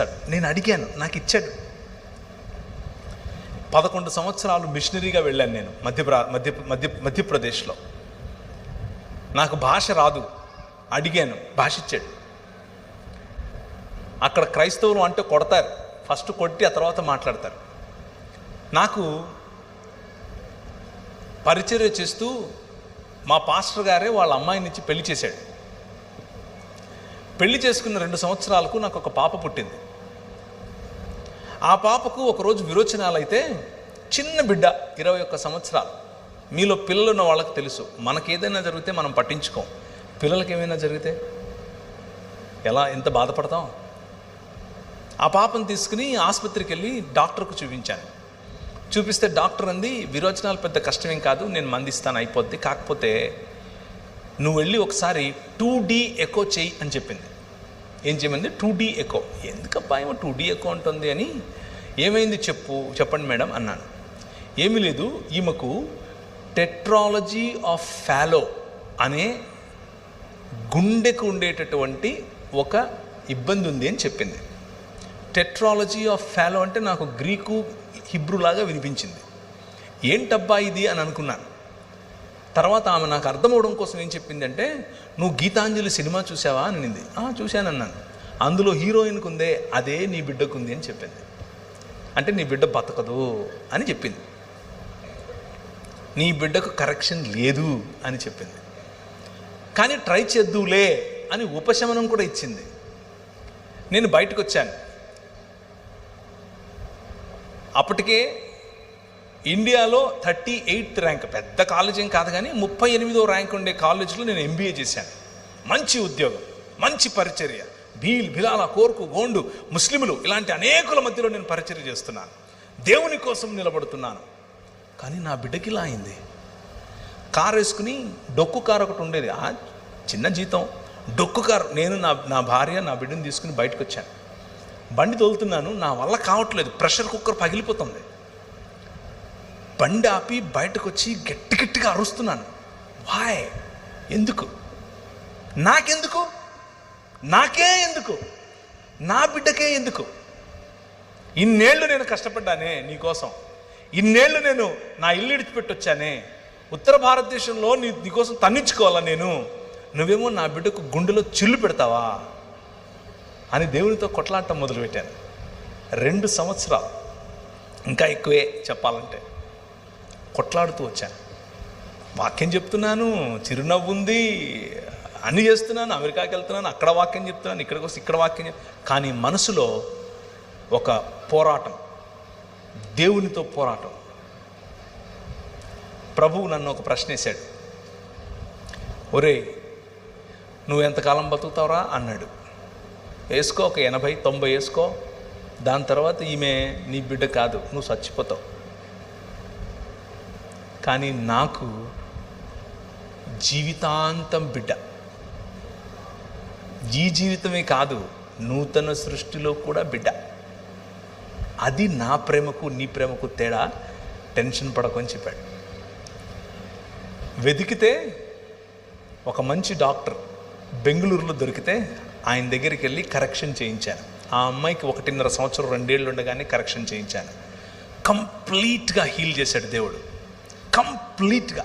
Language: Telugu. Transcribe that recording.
చేస్తాడు. నేను అడిగాను నాకు ఇచ్చాడు. పదకొండు సంవత్సరాలు మిషనరీగా వెళ్ళాను నేను మధ్యప్రా మధ్య మధ్య మధ్యప్రదేశ్లో. నాకు భాష రాదు. అడిగాను భాష ఇచ్చాడు. అక్కడ క్రైస్తవులు అంటే కొడతారు. ఫస్ట్ కొట్టి ఆ తర్వాత మాట్లాడతారు. నాకు పరిచర్య చేస్తూ మా పాస్టర్ గారే వాళ్ళ అమ్మాయి నుంచి పెళ్ళి చేశాడు. పెళ్ళి చేసుకున్న రెండు సంవత్సరాలకు నాకు ఒక పాప పుట్టింది. ఆ పాపకు ఒకరోజు విరోచనాలైతే చిన్న బిడ్డ ఇరవై ఒక్క సంవత్సరాలు. మీలో పిల్లలు ఉన్న వాళ్ళకి తెలుసు. మనకి ఏదైనా జరిగితే మనం పట్టించుకోం. పిల్లలకి ఏమైనా జరిగితే? ఎలా? ఎంత బాధపడతాం? ఆ పాపను తీసుకుని ఆసుపత్రికి వెళ్ళి డాక్టర్కు చూపించాను. చూపిస్తే డాక్టర్ అంది విరోచనాలు పెద్ద కష్టమేం కాదు నేను మందిస్తాను అయిపోద్ది. కాకపోతే నువ్వు వెళ్ళి ఒకసారి టూ డీ ఎకో చెయ్యి అని చెప్పింది. ఏం చేయమంది? టూ డీ ఎకో ఎందుకబ్బా ఏమో టూ డీ ఎకో ఉంటుంది అని? ఏమైంది చెప్పు చెప్పండి మేడం అన్నాను. ఏమీ లేదు ఈమెకు టెట్రాలజీ ఆఫ్ ఫాలో అనే గుండెకు ఉండేటటువంటి ఒక ఇబ్బంది ఉంది అని చెప్పింది. టెట్రాలజీ ఆఫ్ ఫాలో అంటే నాకు గ్రీకు హిబ్రూలాగా వినిపించింది. ఏంటబ్బా ఇది అని అనుకున్నాను. తర్వాత ఆమె నాకు అర్థమవడం కోసం ఏం చెప్పిందంటే నువ్వు గీతాంజలి సినిమా చూసావా అని అనింది. చూశానన్నాను. అందులో హీరోయిన్కి ఉందే అదే నీ బిడ్డకు ఉంది అని చెప్పింది. అంటే నీ బిడ్డ బతకదు అని చెప్పింది. నీ బిడ్డకు కరెక్షన్ లేదు అని చెప్పింది. కానీ ట్రై చేద్దులే అని ఉపశమనం కూడా ఇచ్చింది. నేను బయటకు వచ్చాను అప్పటికే ఇండియాలో థర్టీ ఎయిత్ ర్యాంక్ పెద్ద కాలేజ్ ఏం కాదు కానీ ముప్పై ఎనిమిదో ర్యాంక్ ఉండే కాలేజీలో నేను ఎంబీఏ చేశాను. మంచి ఉద్యోగం మంచి పరిచర్య భీల్ బిలాల కోర్కు గోండు ముస్లింలు ఇలాంటి అనేకుల మధ్యలో నేను పరిచర్య చేస్తున్నాను. దేవుని కోసం నిలబడుతున్నాను. కానీ నా బిడ్డకి ఇలా అయింది. కారు వేసుకుని డొక్కు కారు ఒకటి ఉండేది. ఆ చిన్న జీతం. డొక్కు కారు. నేను నా నా భార్య నా బిడ్డను తీసుకుని బయటకు వచ్చాను. బండి తోలుతున్నాను. నా వల్ల కావట్లేదు. ప్రెషర్ కుక్కర్ పగిలిపోతుంది. బండి ఆపి బయటకు వచ్చి గట్టి గట్టిగా అరుస్తున్నాను. వాయ్ ఎందుకు? నాకెందుకు? నాకే ఎందుకు? నా బిడ్డకే ఎందుకు? ఇన్నేళ్ళు నేను కష్టపడ్డానే నీకోసం ఇన్నేళ్ళు నేను నా ఇల్లు ఇడిచిపెట్టొచ్చానే ఉత్తర భారతదేశంలో నీ నీకోసం తన్నించుకోవాలా నేను? నువ్వేమో నా బిడ్డకు గుండెలో చిల్లు పెడతావా? అని దేవునితో కొట్లాడటం మొదలుపెట్టాను. రెండు సంవత్సరాలు. ఇంకా ఎక్కువే చెప్పాలంటే. కొట్లాడుతూ వచ్చాను. వాక్యం చెప్తున్నాను చిరునవ్వు ఉంది అన్ని చేస్తున్నాను అమెరికాకి వెళ్తున్నాను అక్కడ వాక్యం చెప్తున్నాను ఇక్కడికి వస్తే ఇక్కడ వాక్యం కానీ మనసులో ఒక పోరాటం దేవునితో పోరాటం. ప్రభువు నన్ను ఒక ప్రశ్న వేశాడు. ఒరే నువ్వు ఎంతకాలం బతుకుతావురా? అన్నాడు. వేసుకో ఒక ఎనభై తొంభై వేసుకో. దాని తర్వాత ఈమె నీ బిడ్డ కాదు నువ్వు చచ్చిపోతావు. కానీ నాకు జీవితాంతం బిడ్డ. ఈ జీవితమే కాదు నూతన సృష్టిలో కూడా బిడ్డ. అది నా ప్రేమకు నీ ప్రేమకు తేడా? టెన్షన్ పడకని చెప్పాడు. వెతికితే ఒక మంచి డాక్టర్ బెంగళూరులో దొరికితే ఆయన దగ్గరికి వెళ్ళి కరెక్షన్ చేయించాను. ఆ అమ్మాయికి ఒకటిన్నర సంవత్సరం రెండేళ్ళు ఉండగానే కరెక్షన్ చేయించాను. కంప్లీట్గా హీల్ చేశాడు దేవుడు. కంప్లీట్గా